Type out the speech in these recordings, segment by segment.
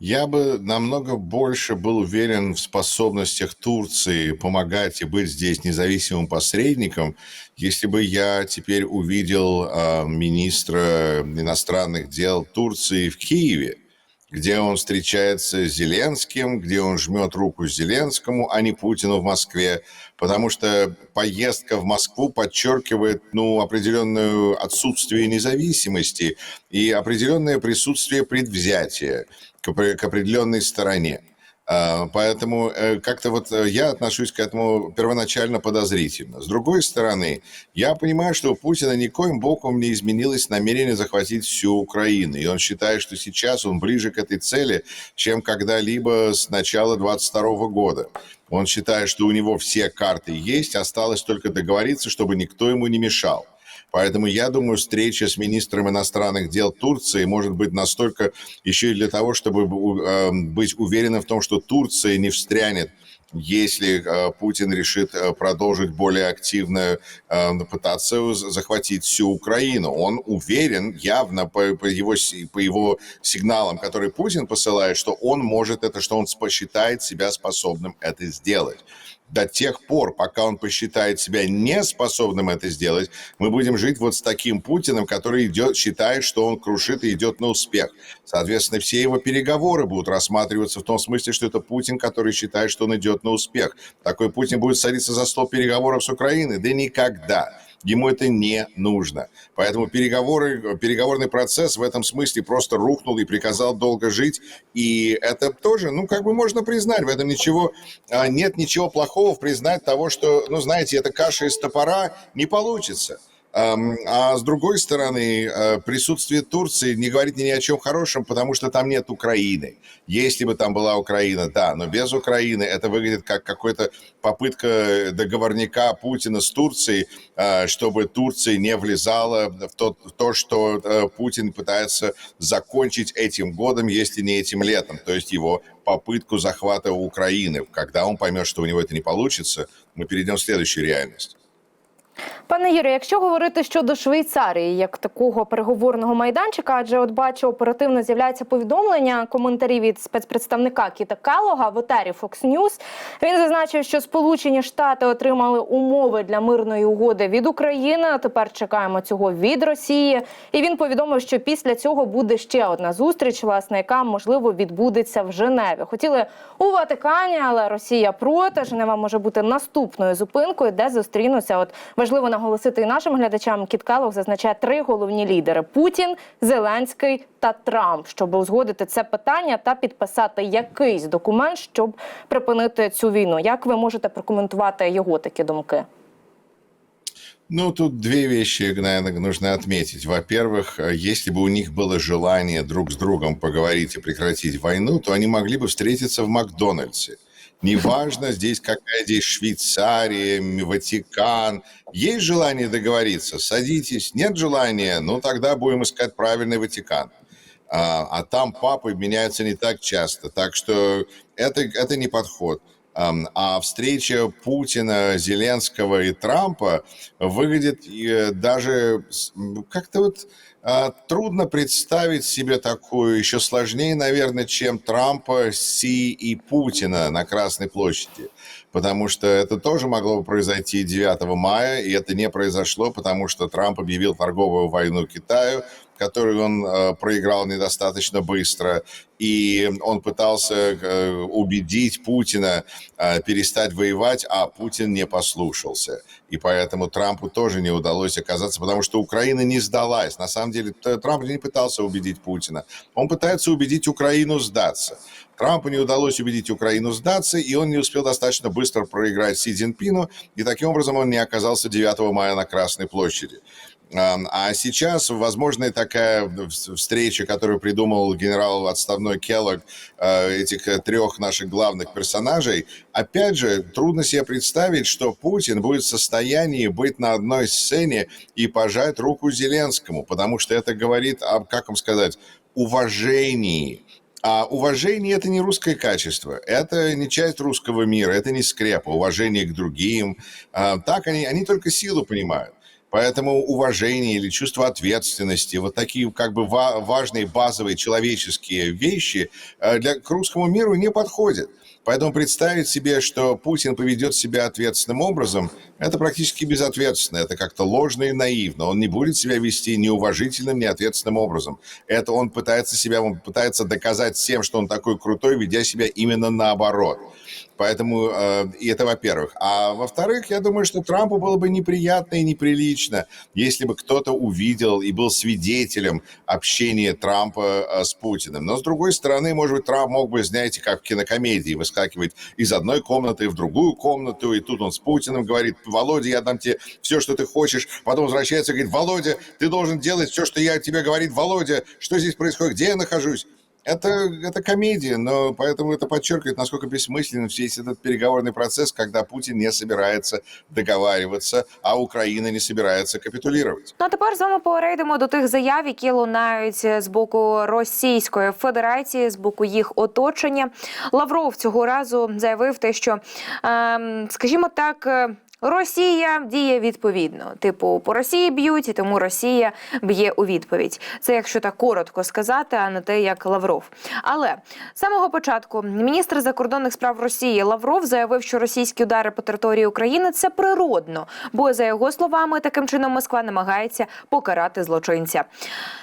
Я бы намного больше был уверен в способностях Турции помогать и быть здесь независимым посредником, если бы я теперь увидел э, министра иностранных дел Турции в Киеве, где он встречается с Зеленским, где он жмет руку Зеленскому, а не Путину в Москве, потому что поездка в Москву подчеркивает ну, определенное отсутствие независимости и определенное присутствие предвзятия к, к определенной стороне. А, поэтому э, как-то вот э, я отношусь к этому первоначально подозрительно. С другой стороны, я понимаю, что у Путина никоим боком не изменилось намерение захватить всю Украину. И он считает, что сейчас он ближе к этой цели, чем когда-либо с начала 22 года. Он считает, что у него все карты есть, осталось только договориться, чтобы никто ему не мешал. Поэтому я думаю, встреча с министром иностранных дел Турции может быть настолько еще и для того, чтобы э, быть уверенным в том, что Турция не встрянет если э, Путин решит э, продолжить более активно э, пытаться захватить всю Украину. Он уверен явно по, его, по его сигналам, которые Путин посылает, что он может это, что он посчитает себя способным это сделать до тех пор, пока он посчитает себя неспособным это сделать, мы будем жить вот с таким Путиным, который идет, считает, что он крушит и идет на успех. Соответственно, все его переговоры будут рассматриваться в том смысле, что это Путин, который считает, что он идет на успех. Такой Путин будет садиться за стол переговоров с Украиной? Да никогда. Ему это не нужно. Поэтому переговоры, переговорный процесс в этом смысле просто рухнул и приказал долго жить. И это тоже, ну, как бы можно признать, в этом ничего, а, нет ничего плохого в признать того, что, ну, знаете, эта каша из топора не получится. А с другой стороны, э, присутствие Турции не говорит ни о чем хорошем, потому что там нет Украины. Если бы там была Украина, да, но без Украины это выглядит как какая-то попытка договорника Путина с Турцией, э, чтобы Турция не влезала в то, в то, что э, Путин пытается закончить этим годом, если не этим летом, то есть его попытку захвата Украины. Когда он поймет, что у него это не получится, мы перейдем в следующую реальность. Пане Юрію, якщо говорити щодо Швейцарії як такого переговорного майданчика, адже от бачу, оперативно з'являється повідомлення, коментарі від спецпредставника Кіта Келога в етері Fox News. Він зазначив, що Сполучені Штати отримали умови для мирної угоди від України. а Тепер чекаємо цього від Росії. І він повідомив, що після цього буде ще одна зустріч, власне, яка можливо відбудеться в Женеві. Хотіли у Ватикані, але Росія проти. Женева може бути наступною зупинкою, де зустрінуться. От важливо наголосити і нашим глядачам. Кіт Келлог зазначає три головні лідери: Путін, Зеленський та Трамп, щоб узгодити це питання та підписати якийсь документ, щоб припинити цю війну. Як ви можете прокоментувати його такі думки? Ну, тут две вещи, наверное, нужно отметить. Во-первых, если бы у них было желание друг с другом поговорить и прекратить войну, то они могли бы встретиться в Макдональдсе. Неважно здесь, какая здесь Швейцария, Ватикан. Есть желание договориться? Садитесь. Нет желания? Ну, тогда будем искать правильный Ватикан. А, а там папы меняются не так часто. Так что это, это не подход. А встреча Путина, Зеленского и Трампа выглядит э, даже как-то вот трудно представить себе такую, еще сложнее, наверное, чем Трампа, Си и Путина на Красной площади. Потому что это тоже могло бы произойти 9 мая, и это не произошло, потому что Трамп объявил торговую войну Китаю, которую он э, проиграл недостаточно быстро, и он пытался э, убедить Путина э, перестать воевать, а Путин не послушался. И поэтому Трампу тоже не удалось оказаться, потому что Украина не сдалась. На самом деле Трамп не пытался убедить Путина. Он пытается убедить Украину сдаться. Трампу не удалось убедить Украину сдаться, и он не успел достаточно быстро проиграть Си Цзиньпину, и таким образом он не оказался 9 мая на Красной площади. А сейчас, возможно, такая встреча, которую придумал генерал отставной Келлог, э, этих трех наших главных персонажей, опять же, трудно себе представить, что Путин будет в состоянии быть на одной сцене и пожать руку Зеленскому, потому что это говорит об, как вам сказать, уважении а уважение это не русское качество, это не часть русского мира, это не скрепа, уважение к другим. А, так они, они только силу понимают. Поэтому уважение или чувство ответственности, вот такие как бы ва- важные базовые человеческие вещи э, для, к русскому миру не подходят. Поэтому представить себе, что Путин поведет себя ответственным образом, это практически безответственно, это как-то ложно и наивно. Он не будет себя вести неуважительным, неответственным образом. Это он пытается себя, он пытается доказать всем, что он такой крутой, ведя себя именно наоборот. Поэтому, э, и это во-первых. А во-вторых, я думаю, что Трампу было бы неприятно и неприлично, если бы кто-то увидел и был свидетелем общения Трампа э, с Путиным. Но, с другой стороны, может быть, Трамп мог бы, знаете, как в кинокомедии, выскакивать из одной комнаты в другую комнату, и тут он с Путиным говорит, Володя, я дам тебе все, что ты хочешь. Потом возвращается и говорит, Володя, ты должен делать все, что я тебе говорит, Володя, что здесь происходит, где я нахожусь? Это, это комедия, но поэтому это подчеркивает, насколько бессмысленен весь этот переговорный процесс, когда Путин не собирается договариваться, а Украина не собирается капитулировать. Ну а тепер з вами перейдемо до тих заяв, які лунають з боку Російської Федерації, з боку їх оточення. Лавров цього разу заявив те, що, ем, скажімо так. Росія діє відповідно. Типу, по Росії б'ють, і тому Росія б'є у відповідь. Це якщо так коротко сказати, а не те, як Лавров. Але з самого початку міністр закордонних справ Росії Лавров заявив, що російські удари по території України це природно, бо за його словами, таким чином Москва намагається покарати злочинця.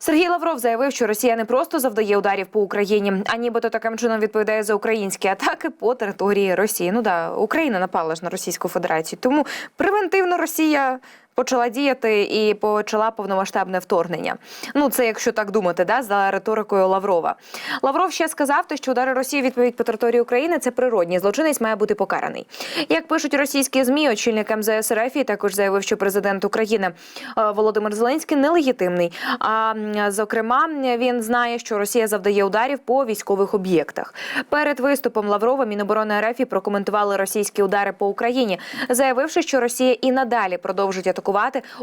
Сергій Лавров заявив, що Росія не просто завдає ударів по Україні, а нібито таким чином відповідає за українські атаки по території Росії. Ну да, Україна напала ж на Російську Федерацію, тому превентивно Росія. Почала діяти і почала повномасштабне вторгнення. Ну це якщо так думати, да за риторикою Лаврова. Лавров ще сказав, те, що удари Росії відповідь по території України це природні. Злочинець має бути покараний. Як пишуть російські змі, очільник МЗС РФ також заявив, що президент України е, Володимир Зеленський нелегітимний. А зокрема, він знає, що Росія завдає ударів по військових об'єктах. Перед виступом Лаврова Міноборони РФ прокоментували російські удари по Україні, заявивши, що Росія і надалі продовжить атакувати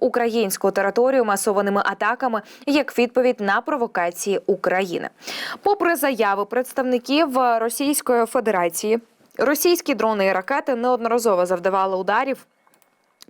українську територію масованими атаками як відповідь на провокації України. Попри заяви представників Російської Федерації, російські дрони і ракети неодноразово завдавали ударів.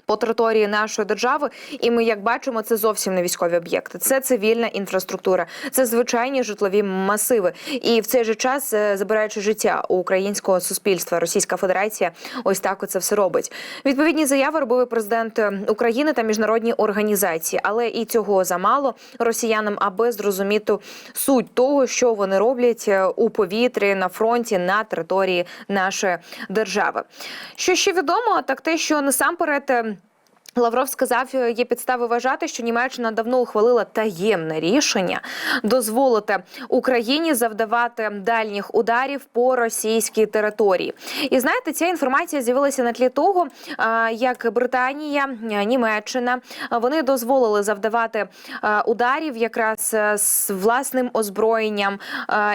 По території нашої держави, і ми, як бачимо, це зовсім не військові об'єкти, це цивільна інфраструктура, це звичайні житлові масиви. І в цей же час, е, забираючи життя у українського суспільства, Російська Федерація ось так оце все робить. Відповідні заяви робили президент е, України та міжнародні організації, але і цього замало росіянам, аби зрозуміти суть того, що вони роблять е, у повітрі на фронті на території нашої держави. Що ще відомо, так те, що насамперед. Е, Лавров сказав, е, є підстави вважати, що Німеччина давно ухвалила таємне рішення дозволити Україні завдавати дальніх ударів по російській території. І знаєте, ця інформація з'явилася на тлі того, як Британія, е, Німеччина вони дозволили завдавати ударів якраз е, з власним озброєнням.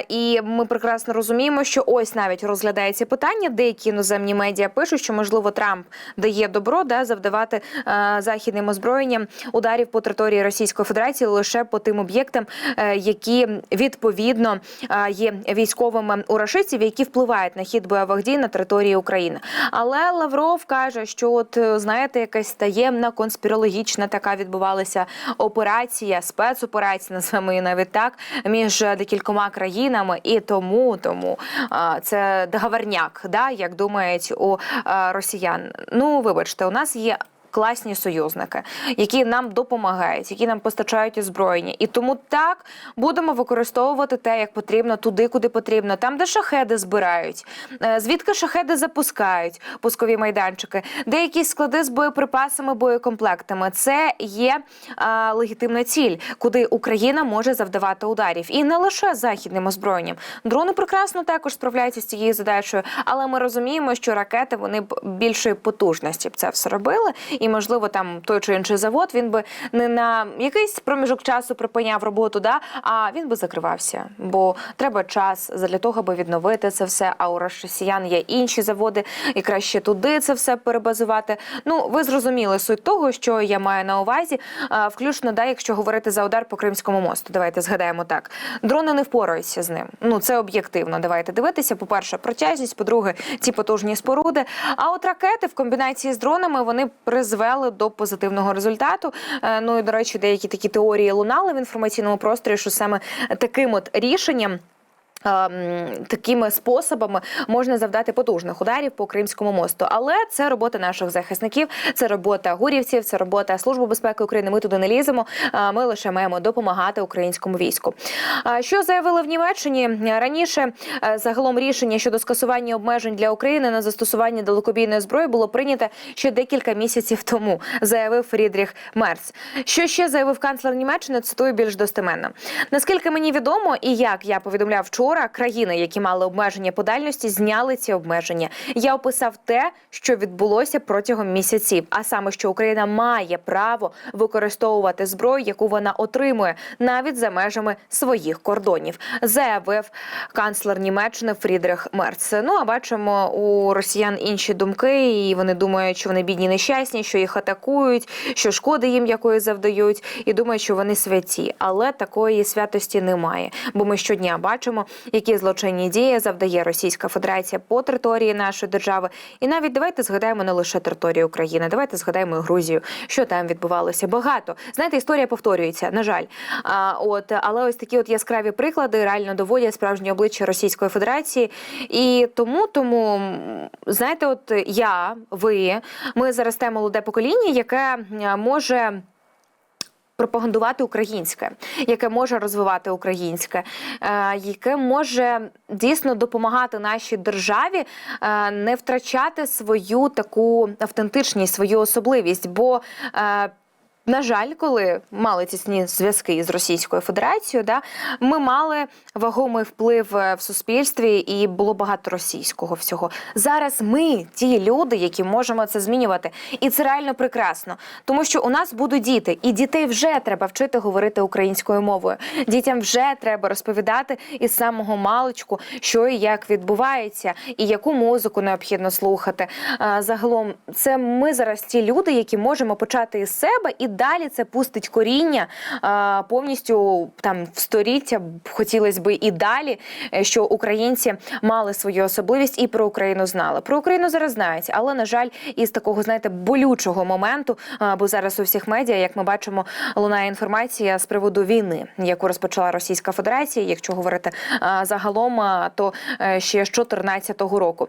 І ми прекрасно розуміємо, що ось навіть розглядається питання. Деякі іноземні медіа пишуть, що можливо Трамп дає добро да завдавати е, західним озброєнням ударів по території Російської Федерації лише по тим об'єктам, е, які відповідно е, є військовими у рашистів, які впливають на хід бойових дій на території України. Але Лавров каже, що от е, знаєте, якась таємна конспірологічна така відбувалася операція, спецоперація, назвемо її навіть так, між декількома країнами, і тому тому е, це договорняк, да, як думають у е, росіян. Ну, вибачте, у нас є. Класні союзники, які нам допомагають, які нам постачають озброєння, і тому так будемо використовувати те, як потрібно, туди, куди потрібно, там, де шахеди збирають, е, звідки шахеди запускають пускові майданчики, де якісь склади з боєприпасами, боєкомплектами. Це є е, легітимна ціль, куди Україна може завдавати ударів, і не лише західним озброєнням. Дрони прекрасно також справляються з цією задачею, але ми розуміємо, що ракети вони більшої потужності б це все робили, і можливо там той чи інший завод він би не на якийсь проміжок часу припиняв роботу, да а він би закривався, бо треба час для того, аби відновити це все. А у росіян є інші заводи, і краще туди це все перебазувати. Ну ви зрозуміли суть того, що я маю на увазі, включно да, якщо говорити за удар по Кримському мосту. Давайте згадаємо так. Дрони не впораються з ним. Ну це об'єктивно. Давайте дивитися. По перше, протяжність, по-друге, ці потужні споруди. А от ракети в комбінації з дронами вони призвели призвели до позитивного результату. Е, Ну і до речі, деякі такі теорії лунали в інформаційному просторі, що саме таким от рішенням. Такими способами можна завдати потужних ударів по Кримському мосту, але це робота наших захисників, це робота гурівців, це робота Служби безпеки України. Ми туди не ліземо. Ми лише маємо допомагати українському війську. Що заявили в Німеччині раніше? е, Загалом рішення щодо скасування обмежень для України на застосування далекобійної зброї було прийнято ще декілька місяців тому. Заявив Фрідріх Мерц. Що ще заявив канцлер Німеччини? Цитую більш достеменно. Наскільки мені відомо, і як я повідомляв вчора, країни, які мали обмеження по дальності, зняли ці обмеження. Я описав те, що відбулося протягом місяців, а саме, що Україна має право використовувати зброю, яку вона отримує, навіть за межами своїх кордонів, заявив канцлер Німеччини Фрідрих Мерц. Ну а бачимо у росіян інші думки, і вони думають, що вони бідні нещасні, що їх атакують, що шкоди їм якої завдають, і думають, що вони святі. Але такої святості немає. Бо ми щодня бачимо, які злочинні дії завдає Російська Федерація по території нашої держави. І навіть давайте згадаємо не лише територію України, давайте згадаємо і Грузію, що там відбувалося. Багато знаєте, історія повторюється. На жаль, а, от але ось такі от яскраві приклади реально доводять справжнє обличчя Російської Федерації. І тому, тому знаєте, от я, ви, ми зараз те молоде покоління, яке може пропагандувати українське, яке може розвивати українське, е, яке може дійсно допомагати нашій державі е, не втрачати свою таку автентичність, свою особливість. Бо е, на жаль, коли мали тісні зв'язки з Російською Федерацією, да, ми мали вагомий вплив е, в суспільстві і було багато російського всього. Зараз ми ті люди, які можемо це змінювати, і це реально прекрасно, тому що у нас будуть діти, і дітей вже треба вчити говорити українською мовою. Дітям вже треба розповідати із самого маличку, що і як відбувається, і яку музику необхідно слухати. Загалом, це ми зараз ті люди, які можемо почати із себе, і далі це пустить коріння повністю там в сторіття. Хотілося б і далі, е, що українці мали свою особливість і про Україну знали. Про Україну зараз знають, але на жаль, із такого знаєте болючого моменту, а, бо зараз у всіх медіа, як ми бачимо, лунає інформація з приводу війни, яку розпочала Російська Федерація. Якщо говорити загалом, то е, ще з 2014 року.